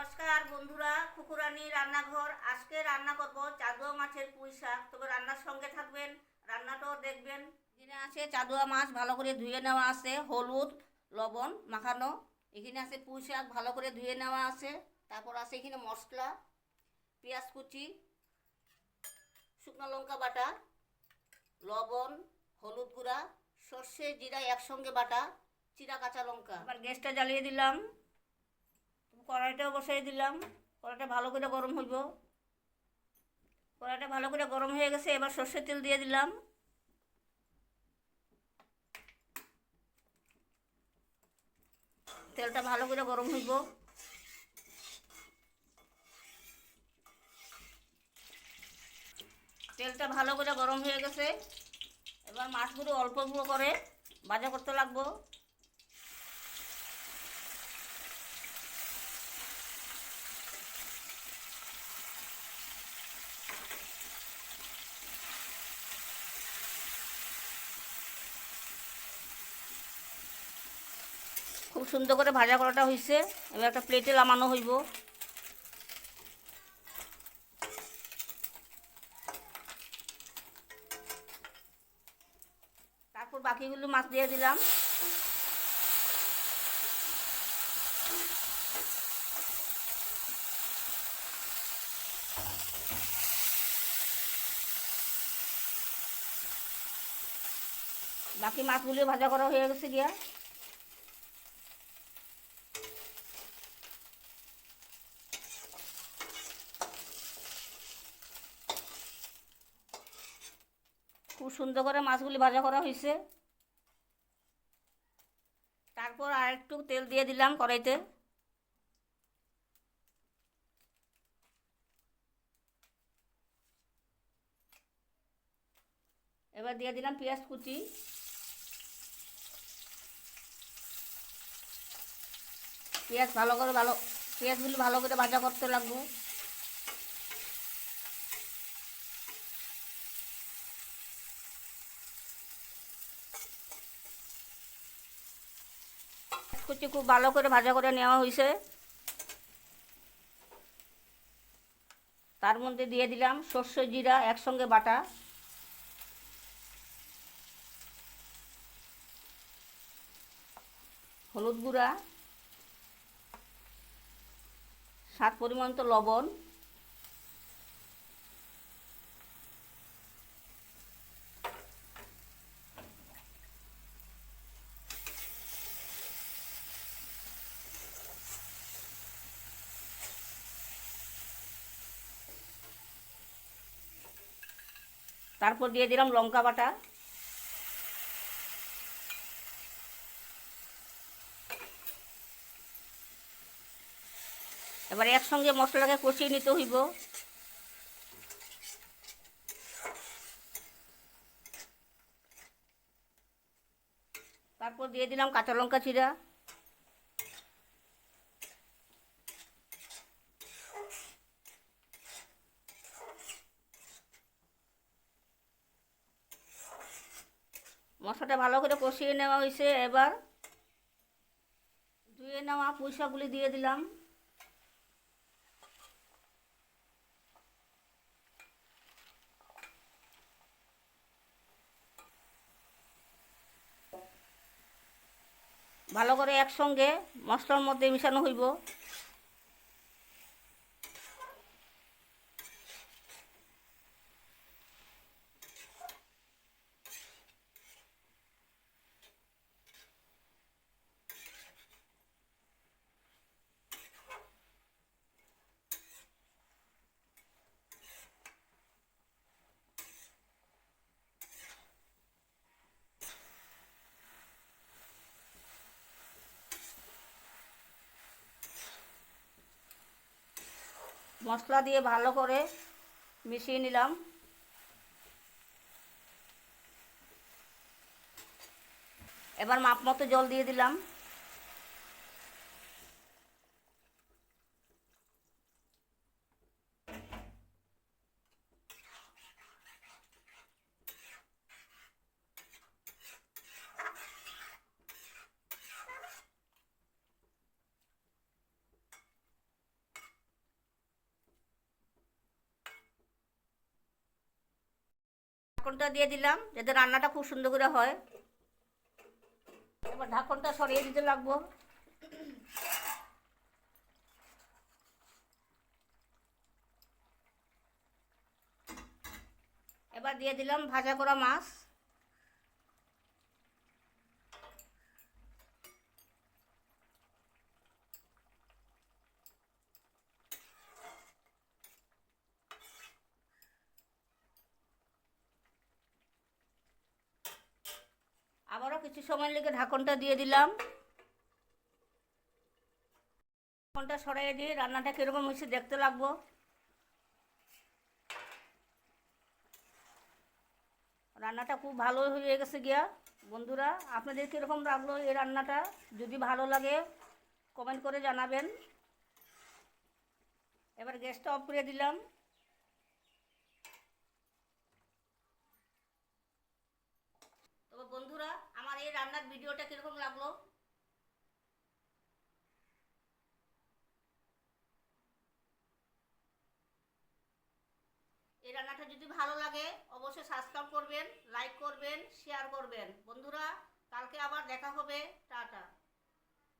নমস্কার বন্ধুরা, কুকুরানি রান্নাঘর। আজকে রান্না করব চাদুয়া মাছের পুঁই শাক। তবে রান্নার সঙ্গে থাকবেন, রান্নাটাও দেখবেন। এখানে আছে চাদুয়া মাছ, ভালো করে ধুয়ে নেওয়া আছে, হলুদ, লবণ, মাখানো। এখানে আছে পুঁই শাক, ভালো করে ধুয়ে নেওয়া আছে। তারপর আছে এখানে মশলা, পেঁয়াজ কুচি, শুকনো লঙ্কা বাটা, লবণ, হলুদ গুঁড়া, সর্ষে, জিরা একসঙ্গে বাটা, চিরা কাঁচা লঙ্কা। এবার গ্যাসটা জ্বালিয়ে দিলাম। কড়াইটাও বসাই দিলাম। কড়াইটা ভালো করে গরম হইব। কড়াইটা ভালো করে গরম হয়ে গেছে, এবার সর্ষের তেল দিয়ে দিলাম। তেলটা ভালো করে গরম হইব। তেলটা ভালো করে গরম হয়ে গেছে। এবার মাছগুলো অল্প অল্প করে ভাজা করতে লাগবো। খুব সুন্দর করে ভাজা করাটা হয়েছে এবার একটা প্লেটে নামানো হইব। তারপর বাকিগুলো মাছ দিয়ে দিলাম। বাকি মাছগুলো ভাজা করা হয়ে গেছে গিয়া। খুব সুন্দর করে মাছগুলি ভাজা করা হয়েছে। তারপর আর একটু তেল দিয়ে দিলাম কড়াইতে। এবার দিয়ে দিলাম পেঁয়াজ কুচি। পেঁয়াজ ভালো করে ভালো পেঁয়াজগুলি ভালো করে ভাজা করতে লাগবো। কুচি খুব ভালো করে ভাজা করে নেওয়া হয়েছে। তার মধ্যে দিয়ে দিলাম সর্ষে জিরা, একসঙ্গে বাটা। হলুদ গুঁড়া। স্বাদ পরিমাণ তো লবণ। তারপর দিয়ে দিলাম লঙ্কা বাটা। এবার একসঙ্গে মশলাকে কষিয়ে নিতে হইব। তারপর দিয়ে দিলাম কাঁচা লঙ্কা চিরা মশলাটা ভালো করে কষিয়ে নেওয়া হয়েছে। এবার ধুয়ে নেওয়া পুঁইশাকগুলি দিয়ে দিলাম। ভালো করে একসঙ্গে মশলার মধ্যে মিশানো হইব। মশলা দিয়ে ভালো করে মিশিয়ে নিলাম। এবার মাপ মতো জল দিয়ে দিলাম। ঢাকনটা দিয়ে দিলাম, যাতে রান্নাটা খুব সুন্দর করে হয়। এবার ঢাকনটা সরিয়ে দিতে লাগবো। এবার দিয়ে দিলাম ভাজা করা মাছ। আবারও কিছু সময় লেগে ঢাকনটা দিয়ে দিলাম। ঢাকনটা সরাই দিয়ে রান্নাটা কীরকম হয়েছে দেখতে লাগবো। রান্নাটা খুব ভালো হয়ে গেছে গিয়া। বন্ধুরা, আপনাদের কীরকম লাগল এই রান্নাটা? যদি ভালো লাগে কমেন্ট করে জানাবেন। এবার গ্যাসটা অফ করে দিলাম তবে বন্ধুরা আমার এই রান্নার ভিডিওটা কীরকম লাগল? এই রান্নাটা যদি ভালো লাগে, অবশ্যই সাবস্ক্রাইব করবেন লাইক করবেন শেয়ার করবেন। বন্ধুরা, কালকে আবার দেখা হবে। টাটা।